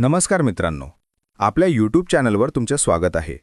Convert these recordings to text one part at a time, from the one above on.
नमस्कार मित्रांनो. आपल्या यूट्यूब चॅनलवर तुमचे स्वागत आहे.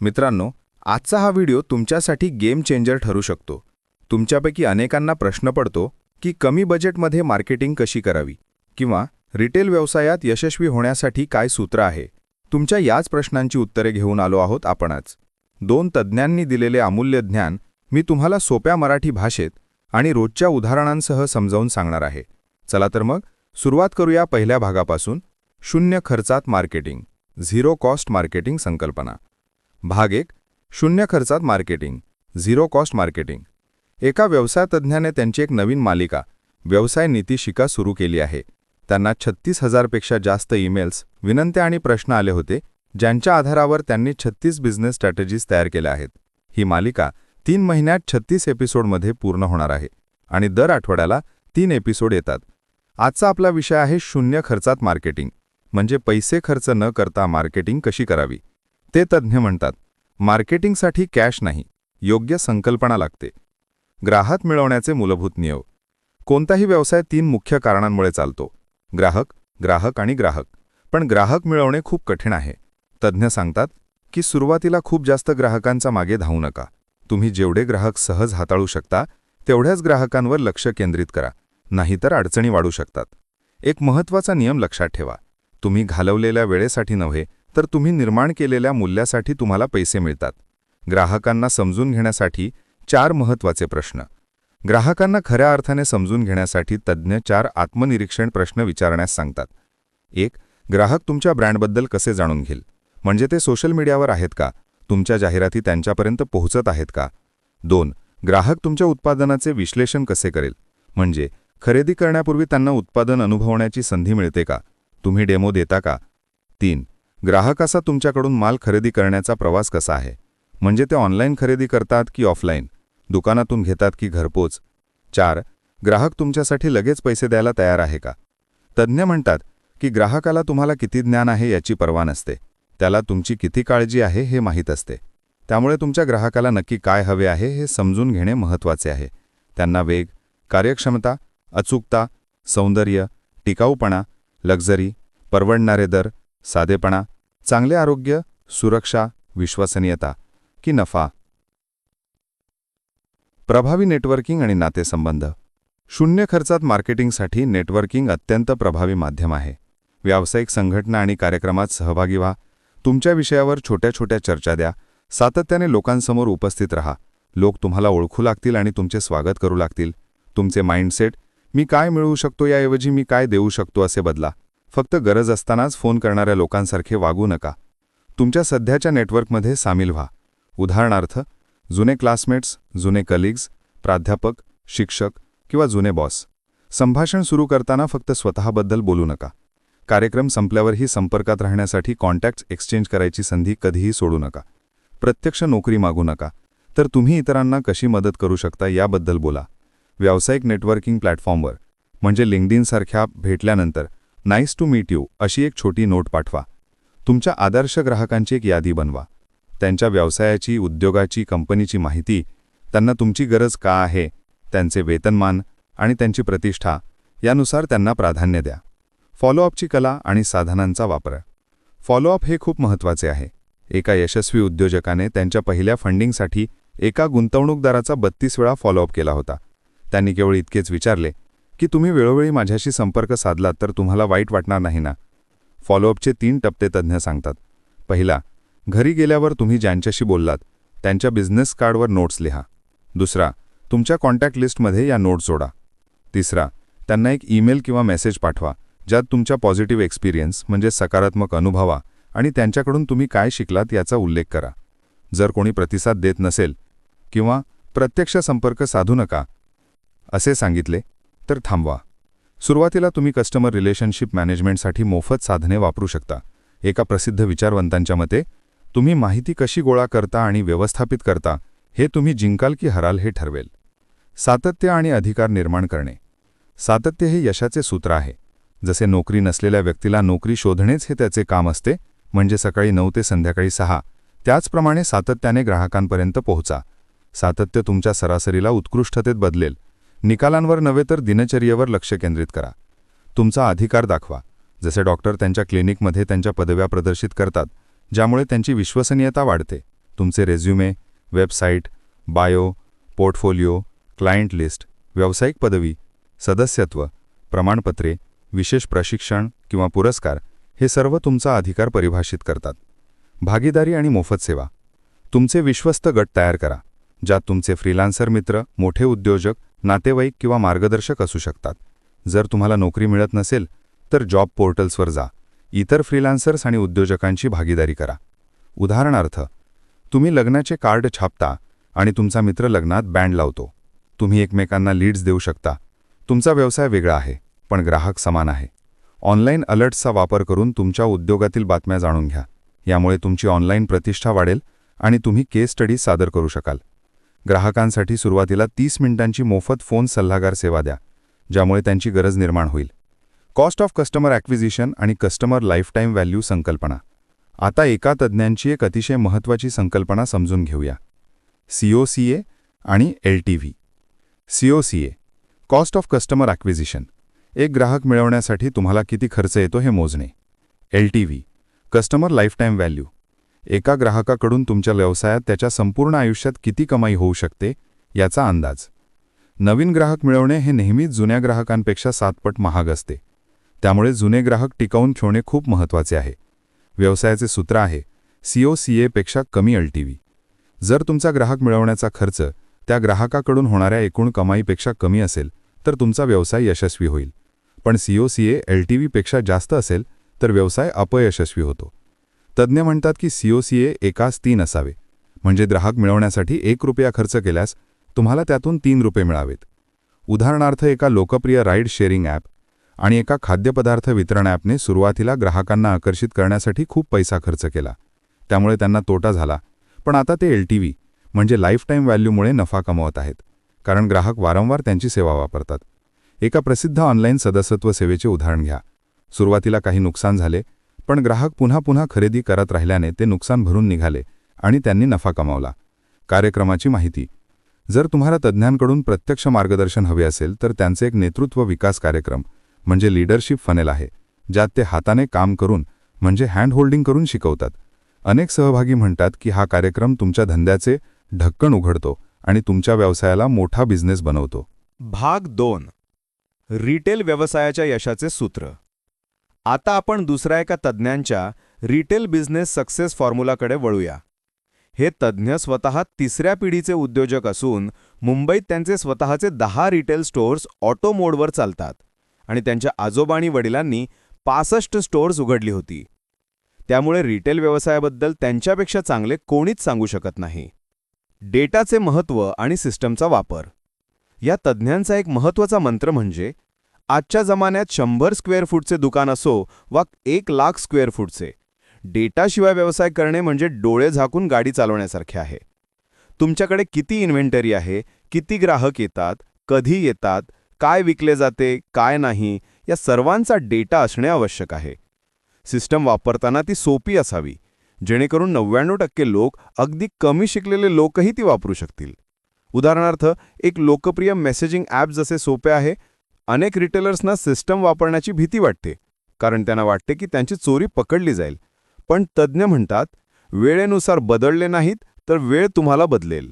मित्रांनो आजचा हा व्हिडिओ तुमच्यासाठी गेम चेंजर ठरू शकतो. तुमच्यापैकी अनेकांना प्रश्न पडतो की कमी बजेटमध्ये मार्केटिंग कशी करावी? किंवा रिटेल व्यवसायात यशस्वी होण्यासाठी काय सूत्र आहे? तुमच्या याच प्रश्नांची उत्तरे घेऊन आलो आहोत आपणच. दोन तज्ज्ञांनी दिलेले अमूल्य ज्ञान मी तुम्हाला सोप्या मराठी भाषेत आणि रोजच्या उदाहरणांसह समजावून सांगणार आहे. चला तर मग सुरुवात करूया पहिल्या भागापासून. शून्य खर्चात मार्केटिंग झिरो कॉस्ट मार्केटिंग संकल्पना. भाग एक शून्य खर्चात मार्केटिंग झिरो कॉस्ट मार्केटिंग. एका व्यवसाय तज्ज्ञाने त्यांची एक नवीन मालिका व्यवसाय नीतिशिका सुरू केली आहे. त्यांना छत्तीस हजारपेक्षा जास्त ईमेल्स विनंत्या आणि प्रश्न आले होते ज्यांच्या आधारावर त्यांनी छत्तीस बिझनेस स्ट्रॅटेजीज तयार केल्या आहेत. ही मालिका तीन महिन्यात छत्तीस एपिसोडमध्ये पूर्ण होणार आहे आणि दर आठवड्याला तीन एपिसोड येतात. आजचा आपला विषय आहे शून्य खर्चात मार्केटिंग. म्हणजे पैसे खर्च न करता मार्केटिंग कशी करावी? ते तज्ज्ञ म्हणतात मार्केटिंगसाठी कॅश नाही योग्य संकल्पना लागते. ग्राहक मिळवण्याचे मूलभूत नियम. कोणताही व्यवसाय तीन मुख्य कारणांमुळे चालतो. ग्राहक ग्राहक आणि ग्राहक. पण ग्राहक मिळवणे खूप कठीण आहे. तज्ज्ञ सांगतात की सुरुवातीला खूप जास्त ग्राहकांचा मागे धावू नका. तुम्ही जेवढे ग्राहक सहज हाताळू शकता तेवढ्याच ग्राहकांवर लक्ष केंद्रित करा नाहीतर अडचणी वाढू शकतात. एक महत्त्वाचा नियम लक्षात ठेवा. तुम्ही घालवलेल्या वेळेसाठी नव्हे तर तुम्ही निर्माण केलेल्या मूल्यासाठी तुम्हाला पैसे मिळतात. ग्राहकांना समजून घेण्यासाठी चार महत्त्वाचे प्रश्न. ग्राहकांना खऱ्या अर्थाने समजून घेण्यासाठी तज्ज्ञ चार आत्मनिरीक्षण प्रश्न विचारण्यास सांगतात. एक ग्राहक तुमच्या ब्रँडबद्दल कसे जाणून घेईल? म्हणजे ते सोशल मीडियावर आहेत का? तुमच्या जाहिराती त्यांच्यापर्यंत पोहोचत आहेत का? दोन ग्राहक तुमच्या उत्पादनाचे विश्लेषण कसे करेल? म्हणजे खरेदी करण्यापूर्वी त्यांना उत्पादन अनुभवण्याची संधी मिळते का? तुम्ही डेमो देता का? तीन ग्राहकाचा तुमच्याकडून माल खरेदी करण्याचा प्रवास कसा आहे? म्हणजे ते ऑनलाईन खरेदी करतात की ऑफलाईन? दुकानातून घेतात की घरपोच? चार ग्राहक तुमच्यासाठी लगेच पैसे द्यायला तयार आहे का? तज्ज्ञ म्हणतात की ग्राहकाला तुम्हाला किती ज्ञान आहे याची पर्वा नसते. त्याला तुमची किती काळजी आहे हे माहीत असते. त्यामुळे तुमच्या ग्राहकाला नक्की काय हवे आहे हे समजून घेणे महत्त्वाचे आहे. त्यांना वेग कार्यक्षमता अचूकता सौंदर्य टिकाऊपणा लक्झरी परवडणारे दर साधेपणा चांगले आरोग्य सुरक्षा विश्वसनीयता की नफा. प्रभावी नेटवर्किंग आणि नातेसंबंध. शून्य खर्चात मार्केटिंगसाठी नेटवर्किंग अत्यंत प्रभावी माध्यम आहे. व्यावसायिक संघटना आणि कार्यक्रमात सहभागी व्हा. तुमच्या विषयावर छोट्या छोट्या चर्चा द्या. सातत्याने लोकांसमोर उपस्थित रहा. लोक तुम्हाला ओळखू लागतील आणि तुमचे स्वागत करू लागतील. तुमचे माइंडसेट मी काय मिळवू शकतो याऐवजी मी काय देऊ शकतो असे बदला. फक्त गरज असतानाच फोन करणाऱ्या लोकांसारखे वागू नका. तुमच्या सध्याच्या नेटवर्कमध्ये सामील व्हा. उदाहरणार्थ जुने क्लासमेट्स जुने कलिग्ज प्राध्यापक शिक्षक किंवा जुने बॉस. संभाषण सुरू करताना फक्त स्वतःबद्दल बोलू नका. कार्यक्रम संपल्यावरही संपर्कात राहण्यासाठी कॉन्टॅक्ट्स एक्सचेंज करायची संधी कधीही सोडू नका. प्रत्यक्ष नोकरी मागू नका. तर तुम्ही इतरांना कशी मदत करू शकता याबद्दल बोला. व्यावसायिक नेटवर्किंग प्लॅटफॉर्मवर म्हणजे लिंक्डइनसारख्या भेटल्यानंतर नाईस टू मीट यू अशी एक छोटी नोट पाठवा. तुमच्या आदर्श ग्राहकांची एक यादी बनवा. त्यांच्या व्यवसायाची उद्योगाची कंपनीची माहिती त्यांना तुमची गरज का आहे त्यांचे वेतनमान आणि त्यांची प्रतिष्ठा यानुसार त्यांना प्राधान्य द्या. फॉलोअपची कला आणि साधनांचा वापर. फॉलोअप हे खूप महत्त्वाचे आहे. एका यशस्वी उद्योजकाने त्यांच्या पहिल्या फंडिंगसाठी एका गुंतवणूकदाराचा बत्तीस वेळा फॉलोअप केला होता. त्यांनी केवळ इतकेच विचारले की तुम्ही वेळोवेळी माझ्याशी संपर्क साधलात तर तुम्हाला वाईट वाटणार नाही ना? फॉलोअपचे तीन टप्पे तज्ज्ञ सांगतात. पहिला घरी गेल्यावर तुम्ही ज्यांच्याशी बोललात त्यांच्या बिझनेस कार्डवर नोट्स लिहा. दुसरा तुमच्या कॉन्टॅक्ट लिस्टमध्ये या नोट्स जोडा. तिसरा त्यांना एक ईमेल किंवा मेसेज पाठवा ज्यात तुमच्या पॉझिटिव्ह एक्सपिरियन्स म्हणजे सकारात्मक अनुभवा आणि त्यांच्याकडून तुम्ही काय शिकलात याचा उल्लेख करा. जर कोणी प्रतिसाद देत नसेल किंवा प्रत्यक्ष संपर्क साधू नका असे सांगितले तर थांबवा. सुरुवातीला तुम्ही कस्टमर रिलेशनशिप मॅनेजमेंटसाठी मोफत साधने वापरू शकता. एका प्रसिद्ध विचारवंतांच्या मते तुम्ही माहिती कशी गोळा करता आणि व्यवस्थापित करता हे तुम्ही जिंकाल की हराल हे ठरवेल. सातत्य आणि अधिकार निर्माण करणे. सातत्य हे यशाचे सूत्र आहे. जसे नोकरी नसलेल्या व्यक्तीला नोकरी शोधणेच हे त्याचे काम असते म्हणजे सकाळी नऊ ते संध्याकाळी सहा त्याचप्रमाणे सातत्याने ग्राहकांपर्यंत पोहोचा. सातत्य तुमच्या सरासरीला उत्कृष्टतेत बदलेल निकालांवर नव्हे तर दिनचर्येवर लक्ष केंद्रित करा. तुमचा अधिकार दाखवा. जसे डॉक्टर त्यांच्या क्लिनिकमध्ये त्यांच्या पदव्या प्रदर्शित करतात ज्यामुळे त्यांची विश्वसनीयता वाढते. तुमचे resume website bio portfolio client list व्यावसायिक पदवी सदस्यत्व प्रमाणपत्रे विशेष प्रशिक्षण किंवा पुरस्कार हे सर्व तुमचा अधिकार परिभाषित करतात. भागीदारी आणि मोफत सेवा. तुमचे विश्वस्त गट तयार करा ज्यात तुमचे फ्रीलान्सर मित्र मोठे उद्योजक नातेवाईक किंवा मार्गदर्शक असू शकतात. जर तुम्हाला नोकरी मिळत नसेल तर जॉब पोर्टल्सवर जा. इतर फ्रीलान्सर्स आणि उद्योजकांची भागीदारी करा. उदाहरणार्थ तुम्ही लग्नाचे कार्ड छापता आणि तुमचा मित्र लग्नात बँड लावतो. तुम्ही एकमेकांना लीड्स देऊ शकता. तुमचा व्यवसाय वेगळा आहे पण ग्राहक समान आहे. ऑनलाईन अलर्ट्सचा वापर करून तुमच्या उद्योगातील बातम्या जाणून घ्या. यामुळे तुमची ऑनलाईन प्रतिष्ठा वाढेल आणि तुम्ही केस स्टडीज सादर करू शकाल. ग्राहकांसाठी सुरुवातीला तीस मिनिटांची मोफत फोन सल्लागार सेवा द्या ज्यामुळे त्यांची गरज निर्माण होईल. कॉस्ट ऑफ कस्टमर ॲक्विजिशन आणि कस्टमर लाईफटाईम व्हॅल्यू संकल्पना. आता एका तज्ज्ञांची एक अतिशय महत्त्वाची संकल्पना समजून घेऊया. सीओसीए आणि L T V C O C A cost of customer acquisition. एक ग्राहक मिळवण्यासाठी तुम्हाला किती खर्च येतो हे मोजणे. L T V customer lifetime value. एका ग्राहकाकडून तुमच्या व्यवसायात त्याच्या संपूर्ण आयुष्यात किती कमाई होऊ शकते याचा अंदाज. नवीन ग्राहक मिळवणे हे नेहमीच जुन्या ग्राहकांपेक्षा सातपट महाग असते. त्यामुळे जुने ग्राहक टिकवून ठेवणे खूप महत्त्वाचे आहे. व्यवसायाचे सूत्र आहे सीओ सी एपेक्षा कमी एलटीव्ही जर तुमचा ग्राहक मिळवण्याचा खर्च त्या ग्राहकाकडून होणाऱ्या एकूण कमाईपेक्षा कमी असेल तर तुमचा व्यवसाय यशस्वी होईल. पण C O C A L T व्हीपेक्षा जास्त असेल तर व्यवसाय अपयशस्वी होतो. तज्ज्ञ म्हणतात की सीओ सी ए तीन असावे. म्हणजे ग्राहक मिळवण्यासाठी एक रुपया खर्च केल्यास तुम्हाला त्यातून तीन रुपये मिळावेत. उदाहरणार्थ एका लोकप्रिय राईड शेअरिंग ॲप आणि एका खाद्यपदार्थ वितरण ॲपने सुरुवातीला ग्राहकांना आकर्षित करण्यासाठी खूप पैसा खर्च केला. त्यामुळे त्यांना तोटा झाला. पण आता ते एल टी व्ही म्हणजे लाईफटाईम व्हॅल्यूमुळे नफा कमवत आहेत. कारण ग्राहक वारंवार त्यांची सेवा वापरतात. एका प्रसिद्ध ऑनलाईन सदस्यत्व सेवेचे उदाहरण घ्या. सुरुवातीला काही नुकसान झाले पण ग्राहक पुन्हा पुन्हा खरेदी करत राहिल्याने ते नुकसान भरून निघाले आणि त्यांनी नफा कमावला. कार्यक्रमाची माहिती. जर तुम्हाला तज्ज्ञांकडून प्रत्यक्ष मार्गदर्शन हवे असेल तर त्यांचे एक नेतृत्व विकास कार्यक्रम म्हणजे लीडरशिप फनेल आहे ज्यात ते हाताने काम करून म्हणजे हँड होल्डिंग करून शिकवतात. अनेक सहभागी म्हणतात की हा कार्यक्रम तुमच्या धंद्याचे ढक्कन उघडतो आणि तुमच्या व्यवसायाला मोठा बिझनेस बनवतो. भाग दोन. रिटेल व्यवसायाच्या यशाचे सूत्र. आता आपण दुसऱ्या एका तज्ज्ञांच्या रिटेल बिझनेस सक्सेस फॉर्म्युलाकडे वळूया. हे तज्ज्ञ स्वतः तिसऱ्या पिढीचे उद्योजक असून मुंबईत त्यांचे स्वतःचे दहा रिटेल स्टोअर्स ऑटो मोडवर चालतात आणि त्यांच्या आजोबा आणि वडिलांनी पासष्ट स्टोअर्स उघडली होती. त्यामुळे रिटेल व्यवसायाबद्दल त्यांच्यापेक्षा चांगले कोणीच सांगू शकत नाही. डेटाचे महत्त्व आणि सिस्टमचा वापर. या तज्ज्ञांचा एक महत्त्वाचा मंत्र म्हणजे आजच्या जमान्यात शंभर स्क्वेअर फूटचे दुकान असो वा एक लाख स्क्वेअर फूटचे डेटाशिवाय व्यवसाय करणे म्हणजे डोळे झाकून गाडी चालवण्यासारखे आहे. तुमच्याकडे किती इन्व्हेंटरी आहे किती ग्राहक येतात कधी येतात काय विकले जाते काय नाही या सर्वांचा डेटा असणे आवश्यक आहे. सिस्टम वापरताना ती सोपी असावी जेणेकरून नव्याण्णव टक्के लोक अगदी कमी शिकलेले लोकही ती वापरू शकतील. उदाहरणार्थ एक लोकप्रिय मेसेजिंग ॲप जसे सोपे आहे अनेक रिटेलर्सना सिस्टम वापरण्याची भीती वाटते. कारण त्यांना वाटते की त्यांची चोरी पकडली जाईल. पण तज्ज्ञ म्हणतात वेळेनुसार बदलले नाहीत तर वेळ तुम्हाला बदलेल.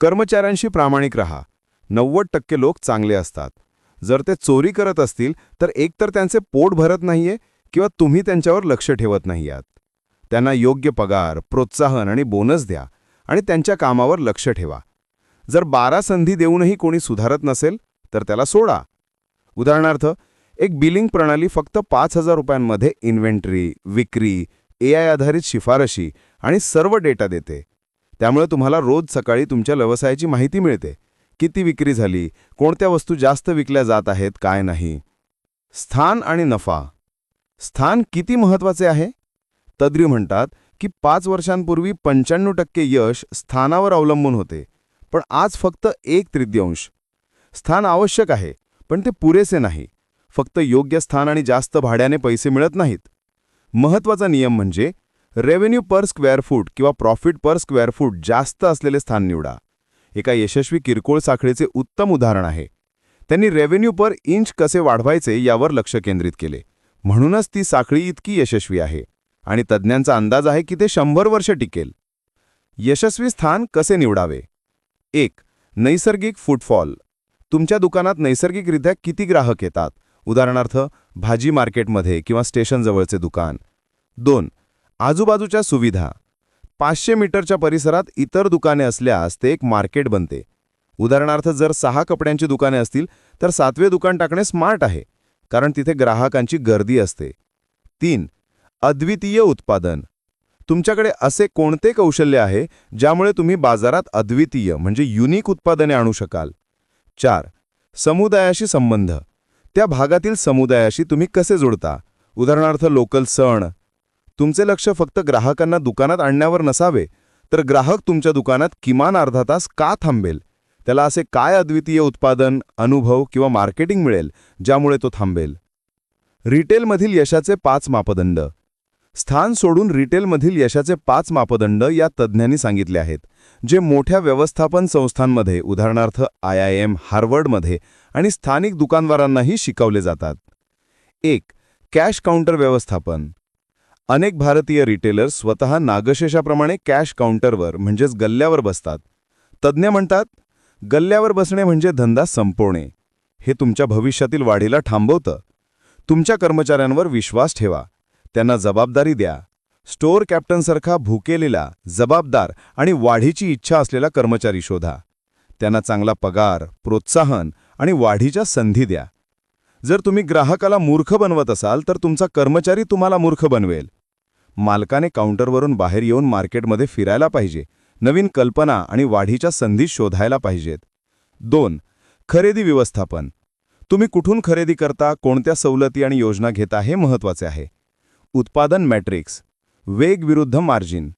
कर्मचाऱ्यांशी प्रामाणिक रहा. नव्वद टक्के लोक चांगले असतात. जर ते चोरी करत असतील तर एकतर त्यांचे पोट भरत नाहीये किंवा तुम्ही त्यांच्यावर लक्ष ठेवत नाही आहात त्यांना योग्य पगार प्रोत्साहन आणि बोनस द्या आणि त्यांच्या कामावर लक्ष ठेवा. जर बारा संधी देऊनही कोणी सुधारत नसेल तर त्याला सोडा. उदाहरणार्थ एक बिलिंग प्रणाली फक्त पाच हजार रुपयांमध्ये इन्व्हेंटरी विक्री ए आय आधारित शिफारशी आणि सर्व डेटा देते. त्यामुळे तुम्हाला रोज सकाळी तुमच्या व्यवसायाची माहिती मिळते. किती विक्री झाली कोणत्या वस्तू जास्त विकल्या जात आहेत काय नाही. स्थान आणि नफा. स्थान किती महत्त्वाचे आहे? तद्री म्हणतात की पाच वर्षांपूर्वी पंच्याण्णव टक्के यश स्थानावर अवलंबून होते पण आज फक्त एक तृतीयांश. स्थान आवश्यक आहे पण ते पुरेसे नाही. फक्त योग्य स्थान आणि जास्त भाड्याने पैसे मिळत नाहीत. महत्त्वाचा नियम म्हणजे रेव्हेन्यू पर स्क्वेअर फूट किंवा प्रॉफिट पर स्क्वेअर फूट जास्त असलेले स्थान निवडा. एका यशस्वी किरकोळ साखळीचे उत्तम उदाहरण आहे. त्यांनी रेव्हेन्यू पर इंच कसे वाढवायचे यावर लक्ष केंद्रित केले. म्हणूनच ती साखळी इतकी यशस्वी आहे आणि तज्ज्ञांचा अंदाज आहे की ते शंभर वर्ष टिकेल. यशस्वी स्थान कसे निवडावे? एक नैसर्गिक फुटफॉल. तुमच्या दुकानात नैसर्गिकरित्या किती ग्राहक येतात? उदाहरणार्थ भाजी मार्केटमध्ये किंवा स्टेशनजवळचे दुकान. दोन आजूबाजूच्या सुविधा. पाचशे मीटरच्या परिसरात इतर दुकाने असल्यास ते एक मार्केट बनते. उदाहरणार्थ जर सहा कपड्यांची दुकाने असतील तर सातवे दुकान टाकणे स्मार्ट आहे कारण तिथे ग्राहकांची गर्दी असते. तीन अद्वितीय उत्पादन. तुमच्याकडे असे कोणते कौशल्य आहे ज्यामुळे तुम्ही बाजारात अद्वितीय म्हणजे युनिक उत्पादने आणू शकाल? चार. समुदायाशी संबंध. त्या भागातील समुदायाशी तुम्ही कसे जोडता उदाहरणार्थ लोकल सण. तुमचे लक्ष फक्त ग्राहकांना दुकानात आणण्यावर नसावे तर ग्राहक तुमच्या दुकानात किमान अर्धा तास का थांबेल? त्याला असे काय अद्वितीय उत्पादन अनुभव किंवा मार्केटिंग मिळेल ज्यामुळे तो थांबेल? रिटेलमधील यशाचे पाच मापदंड. स्थान सोडून रिटेलमधील यशाचे पाच मापदंड या तज्ज्ञांनी सांगितले आहेत जे मोठ्या व्यवस्थापन संस्थांमध्ये उदाहरणार्थ आय आय एम हार्वर्डमध्ये आणि स्थानिक दुकानदारांनाही शिकवले जातात. एक कॅश काउंटर व्यवस्थापन. अनेक भारतीय रिटेलर्स स्वतः नागशेषाप्रमाणे कॅश काउंटरवर म्हणजेच गल्ल्यावर बसतात. तज्ज्ञ म्हणतात गल्ल्यावर बसणे म्हणजे धंदा संपवणे. हे तुमच्या भविष्यातील वाढीला थांबवतं. तुमच्या कर्मचाऱ्यांवर विश्वास ठेवा. त्यांना जबाबदारी द्या. स्टोअर कॅप्टनसारखा भुकेलेला जबाबदार आणि वाढीची इच्छा असलेला कर्मचारी शोधा. त्यांना चांगला पगार प्रोत्साहन आणि वाढीच्या संधी द्या. जर तुम्ही ग्राहकाला मूर्ख बनवत असाल तर तुमचा कर्मचारी तुम्हाला मूर्ख बनवेल. मालकाने काउंटरवरून बाहेर येऊन मार्केटमध्ये फिरायला पाहिजे. नवीन कल्पना आणि वाढीच्या संधी शोधायला पाहिजेत. दोन खरेदी व्यवस्थापन. तुम्ही कुठून खरेदी करता कोणत्या सवलती आणि योजना घेता हे महत्त्वाचे आहे. उत्पादन मॅट्रिक्स वेग विरुद्ध मार्जिन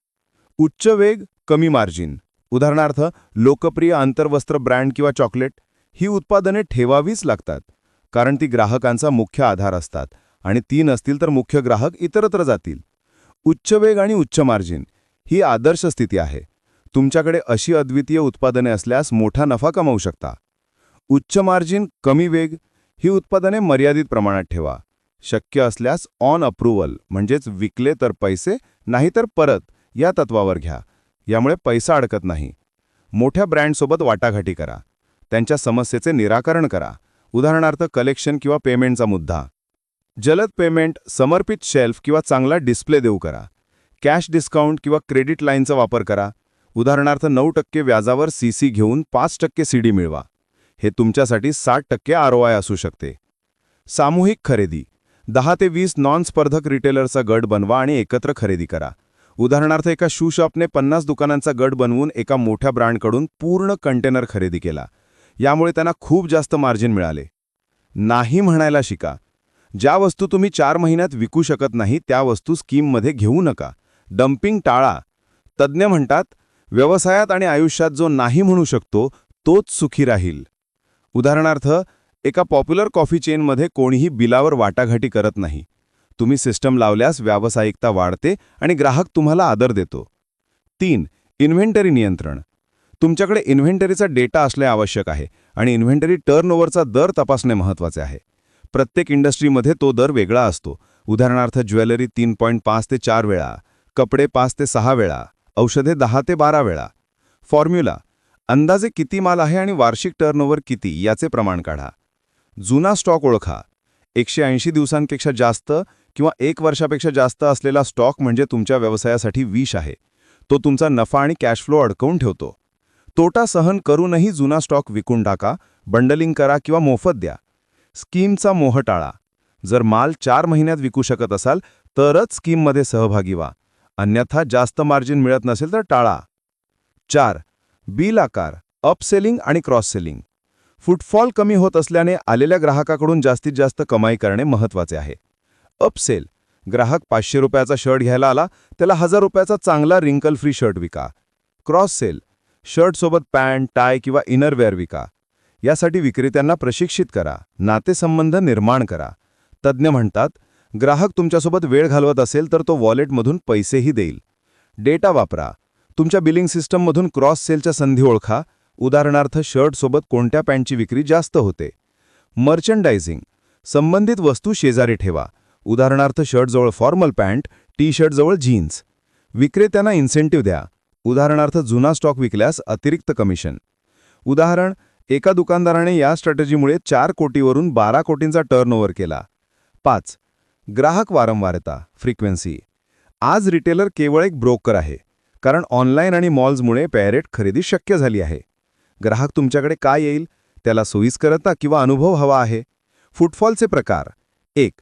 उच्च वेग कमी मार्जिन उदाहरणार्थ लोकप्रिय आंतरवस्त्र ब्रँड किंवा चॉकलेट ही उत्पादने ठेवावीच लागतात कारण ती ग्राहकांचा मुख्य आधार असतात आणि ती नसतील तर मुख्य ग्राहक इतरत्र जातील. उच्च वेग आणि उच्च मार्जिन ही आदर्श स्थिती आहे. तुमच्याकडे अशी अद्वितीय उत्पादने असल्यास मोठा नफा कमावू शकता. उच्च मार्जिन कमी वेग ही उत्पादने मर्यादित प्रमाणात ठेवा. शक्य असल्यास ऑन अप्रुव्हल म्हणजेच विकले तर पैसे नाहीतर परत या तत्वावर घ्या. यामुळे पैसा अडकत नाही. मोठ्या ब्रँडसोबत वाटाघाटी करा. त्यांच्या समस्येचे निराकरण करा. उदाहरणार्थ कलेक्शन किंवा पेमेंटचा मुद्दा. जलद पेमेंट समर्पित शेल्फ किंवा चांगला डिस्प्ले देऊ करा. कॅश डिस्काउंट किंवा क्रेडिट लाईनचा वापर करा. उदाहरणार्थ नऊ टक्के व्याजावर सी सी घेऊन पाच टक्के सी डी मिळवा. हे तुमच्यासाठी साठ टक्के आर असू शकते. सामूहिक खरेदी. दहा ते वीस नॉन स्पर्धक रिटेलरचा गट बनवा आणि एकत्र खरेदी करा. उदाहरणार्थ एका शू शॉपने पन्नास दुकानांचा गट बनवून एका मोठ्या ब्रँडकडून पूर्ण कंटेनर खरेदी केला. यामुळे त्यांना खूप जास्त मार्जिन मिळाले. नाही म्हणायला शिका. ज्या वस्तू तुम्ही चार महिन्यात विकू शकत नाही त्या वस्तू स्कीममध्ये घेऊ नका. डम्पिंग टाळा. तज्ज्ञ म्हणतात व्यवसायात आणि आयुष्यात जो नाही म्हणू शकतो तोच सुखी राहील. उदाहरणार्थ एका पॉप्युलर कॉफी चेनमध्ये कोणीही बिलावर वाटाघाटी करत नाही. तुम्ही सिस्टम लावल्यास व्यावसायिकता वाढते आणि ग्राहक तुम्हाला आदर देतो. तीन इन्व्हेंटरी नियंत्रण. तुमच्याकडे इन्व्हेंटरीचा डेटा असणे आवश्यक आहे आणि इन्व्हेंटरी टर्नओव्हरचा दर तपासणे महत्त्वाचे आहे. प्रत्येक इंडस्ट्रीमध्ये तो दर वेगळा असतो. उदाहरणार्थ ज्वेलरी तीन पॉईंट पाच ते चार वेळा कपडे पाच ते सहा वेळा औषधे दहा ते बारा वेळा. फॉर्म्युला अंदाजे किती माल आहे आणि वार्षिक टर्नओव्हर किती याचे प्रमाण काढा. जुना स्टॉक ओळखा. एकशे ऐंशी दिवसांपेक्षा जास्त किंवा एक वर्षापेक्षा जास्त असलेला स्टॉक म्हणजे तुमच्या व्यवसायासाठी विष आहे. तो तुमचा नफा आणि कॅश फ्लो अडकवून ठेवतो. तोटा सहन करूनही जुना स्टॉक विकून टाका बंडलिंग करा किंवा मोफत द्या. स्कीमचा मोह टाळा. जर माल चार महिन्यात विकू शकत असाल तरच स्कीममध्ये सहभागी व्हा. अन्यथा जास्त मार्जिन मिळत नसेल तर टाळा. चार. बिल आकार. अपसेलिंग आणि क्रॉस सेलिंग. फुटफॉल कमी होत असल्याने आलेल्या ग्राहकाकडून जास्तीत जास्त कमाई करणे महत्त्वाचे आहे. अपसेल ग्राहक पाचशे रुपयाचा शर्ट घ्यायला आला त्याला हजार रुपयाचा चांगला रिंकल फ्री शर्ट विका. क्रॉस सेल शर्टसोबत पॅन्ट टाय किंवा इनरवेअर विका. यासाठी विक्रेत्यांना प्रशिक्षित करा नातेसंबंध निर्माण करा. तज्ज्ञ म्हणतात ग्राहक तुमच्यासोबत वेळ घालवत असेल तर तो वॉलेटमधून पैसेही देईल. डेटा वापरा. तुमच्या बिलिंग सिस्टममधून क्रॉस सेलच्या संधी ओळखा. उदाहरणार्थ शर्टसोबत कोणत्या पॅन्टची विक्री जास्त होते? मर्चंडायझिंग. संबंधित वस्तू शेजारी ठेवा. उदाहरणार्थ शर्टजवळ फॉर्मल पॅन्ट टी शर्टजवळ जीन्स. विक्रेत्यांना इन्सेंटिव्ह द्या. उदाहरणार्थ जुना स्टॉक विकल्यास अतिरिक्त कमिशन. उदाहरण एका दुकानदाराने या स्ट्रॅटेजीमुळे चार कोटीवरून बारा कोटींचा टर्नओव्हर केला. पाच ग्राहक वारंवारता फ्रिक्वेन्सी. आज रिटेलर केवळ एक ब्रोकर आहे कारण ऑनलाईन आणि मॉल्समुळे पॅरेट खरेदी शक्य झाली आहे. ग्राहक तुमच्याकडे काय येईल त्याला सोयीस्करता किंवा अनुभव हवा आहे. फुटफॉलचे प्रकार. एक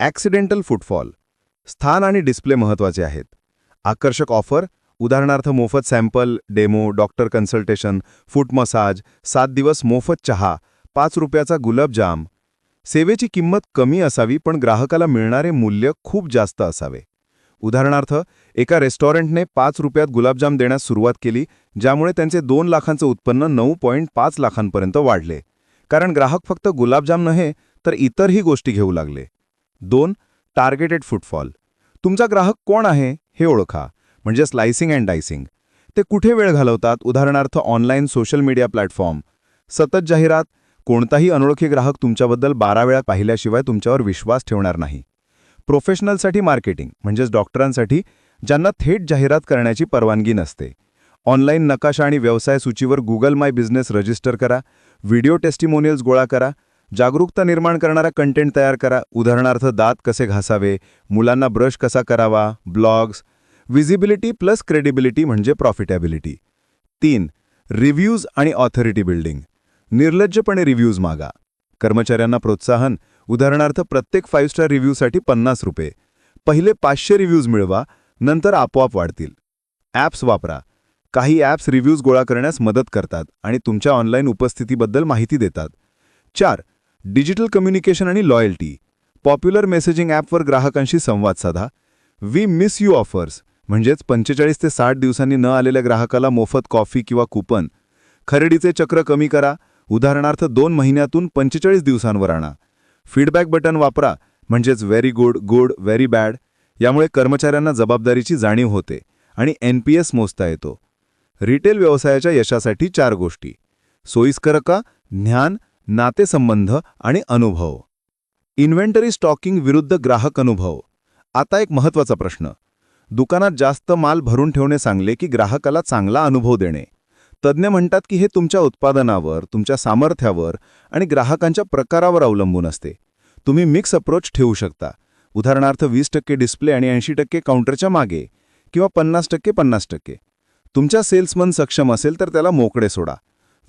ॲक्सिडेंटल फुटफॉल स्थान आणि डिस्प्ले महत्त्वाचे आहेत. आकर्षक ऑफर उदाहरणार्थ मोफत sample demo doctor consultation foot massage सात दिवस मोफत चहा पाच रुपयाचा गुलाबजाम सेवेची किंमत कमी असावी पण ग्राहकाला मिळणारे मूल्य खूप जास्त असावे. उदाहरणार्थ एका रेस्टॉरंटने पाच रुपयात गुलाबजाम देण्यास सुरुवात केली ज्यामुळे त्यांचे दोन लाखांचं उत्पन्न नऊ पॉईंट पाच लाखांपर्यंत वाढले. कारण ग्राहक फक्त गुलाबजाम नव्हे तर इतरही गोष्टी घेऊ लागले. दोन टार्गेटेड फुटफॉल. तुमचा ग्राहक कोण आहे हे ओळखा. म्हणजे स्लायसिंग अँड डायसिंग ते कुठे वेळ घालवतात? उदाहरणार्थ ऑनलाईन सोशल मीडिया प्लॅटफॉर्म. सतत जाहिरात. कोणताही अनोळखी ग्राहक तुमच्याबद्दल बारा वेळा पाहिल्याशिवाय तुमच्यावर विश्वास ठेवणार नाही. प्रोफेशनलसाठी मार्केटिंग म्हणजेच डॉक्टरांसाठी ज्यांना थेट जाहिरात करण्याची परवानगी नसते. ऑनलाईन नकाशा आणि व्यवसाय सूचीवर गुगल माय बिझनेस रजिस्टर करा व्हिडिओ टेस्टिमोनियल्स गोळा करा जागरूकता निर्माण करणारा कंटेंट तयार करा उदाहरणार्थ दात कसे घासावे मुलांना ब्रश कसा करावा ब्लॉग्स विजिबिलिटी प्लस क्रेडिबिलिटी म्हणजे प्रॉफिटॅबिलिटी. तीन रिव्ह्यूज आणि ऑथॉरिटी बिल्डिंग. निर्लज्जपणे रिव्ह्यूज मागा. कर्मचाऱ्यांना प्रोत्साहन उदाहरणार्थ प्रत्येक फाईव्ह स्टार रिव्ह्यूसाठी पन्नास रुपये. पहिले पाचशे रिव्ह्यूज मिळवा नंतर आपोआप वाढतील. ॲप्स वापरा. काही ॲप्स रिव्ह्यूज गोळा करण्यास मदत करतात आणि तुमच्या ऑनलाईन उपस्थितीबद्दल माहिती देतात. चार. डिजिटल कम्युनिकेशन आणि लॉयल्टी. पॉप्युलर मेसेजिंग ॲपवर ग्राहकांशी संवाद साधा. We miss you offers. म्हणजेच पंचेचाळीस ते साठ दिवसांनी न आलेल्या ग्राहकाला मोफत कॉफी किंवा कुपन. खरेदीचे चक्र कमी करा. उदाहरणार्थ दोन महिन्यातून पंचेचाळीस दिवसांवर आणा. फीडबॅक बटन वापरा. म्हणजेच very good good very bad. यामुळे कर्मचाऱ्यांना जबाबदारीची जाणीव होते आणि एन पी एस मोजता येतो. रिटेल व्यवसायाच्या यशासाठी चार गोष्टी. सोयीस्करका ज्ञान नातेसंबंध आणि अनुभव. इन्व्हेंटरी स्टॉकिंग विरुद्ध ग्राहक अनुभव. आता एक महत्त्वाचा प्रश्न. दुकानात जास्त माल भरून ठेवणे सांगले की ग्राहकाला चांगला अनुभव देणे. तज्ज्ञ म्हणतात की हे तुमच्या उत्पादनावर तुमच्या सामर्थ्यावर आणि ग्राहकांच्या प्रकारावर अवलंबून असते. तुम्ही मिक्स अप्रोच ठेवू शकता. उदाहरणार्थ वीस टक्के डिस्प्ले आणि ऐंशी टक्के काउंटरच्या मागे किंवा पन्नास टक्के पन्नास टक्के. तुमच्या सेल्समन सक्षम असेल तर त्याला मोकळे सोडा.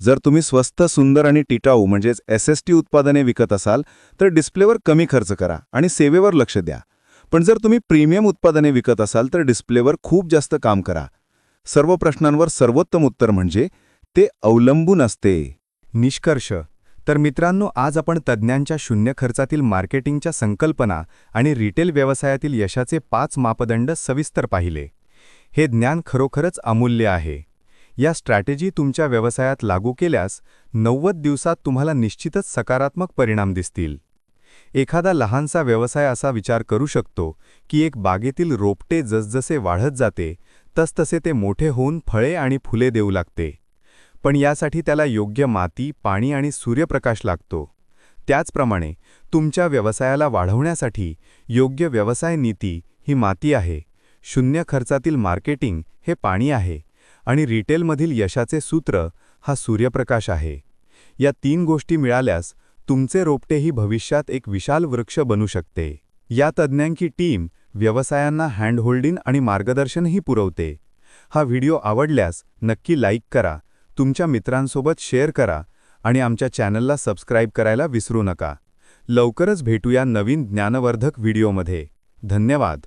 जर तुम्ही स्वस्त सुंदर आणि टिटाऊ म्हणजेच एस एस टी उत्पादने विकत असाल तर डिस्प्लेवर कमी खर्च करा आणि सेवेवर लक्ष द्या. पण जर तुम्ही प्रीमियम उत्पादने विकत असाल तर डिस्प्लेवर खूप जास्त काम करा. सर्व प्रश्नांवर सर्वोत्तम उत्तर म्हणजे ते अवलंबून असते. निष्कर्ष तर मित्रांनो आज आपण तज्ज्ञांच्या शून्य खर्चातील मार्केटिंगच्या संकल्पना आणि रिटेल व्यवसायातील यशाचे पाच मापदंड सविस्तर पाहिले. हे ज्ञान खरोखरच अमूल्य आहे. या स्ट्रॅटेजी तुमच्या व्यवसायात लागू केल्यास नव्वद दिवसात तुम्हाला निश्चितच सकारात्मक परिणाम दिसतील. एखादा लहानसा व्यवसाय असा विचार करू शकतो की एक बागेतील रोपटे जसजसे वाढत जाते तसतसे ते मोठे होऊन फळे आणि फुले देऊ लागते. पण यासाठी त्याला योग्य माती पाणी आणि सूर्यप्रकाश लागतो. त्याचप्रमाणे तुमच्या व्यवसायाला वाढवण्यासाठी योग्य व्यवसाय नीती ही माती आहे. शून्य खर्चातील मार्केटिंग हे पाणी आहे आणि रिटेलमधील यशाचे सूत्र हा सूर्यप्रकाश आहे. या तीन गोष्टी मिळाल्यास तुमचे रोपटेही भविष्यात एक विशाल वृक्ष बनू शकते. या तज्ज्ञांची टीम व्यवसायांना हँडहोल्डिंग आणि मार्गदर्शनही पुरवते. हा व्हिडिओ आवडल्यास नक्की लाईक करा तुमच्या मित्रांसोबत शेअर करा आणि आमच्या चॅनलला सबस्क्राईब करायला विसरू नका. लवकरच भेटूया नवीन ज्ञानवर्धक व्हिडिओमध्ये. धन्यवाद.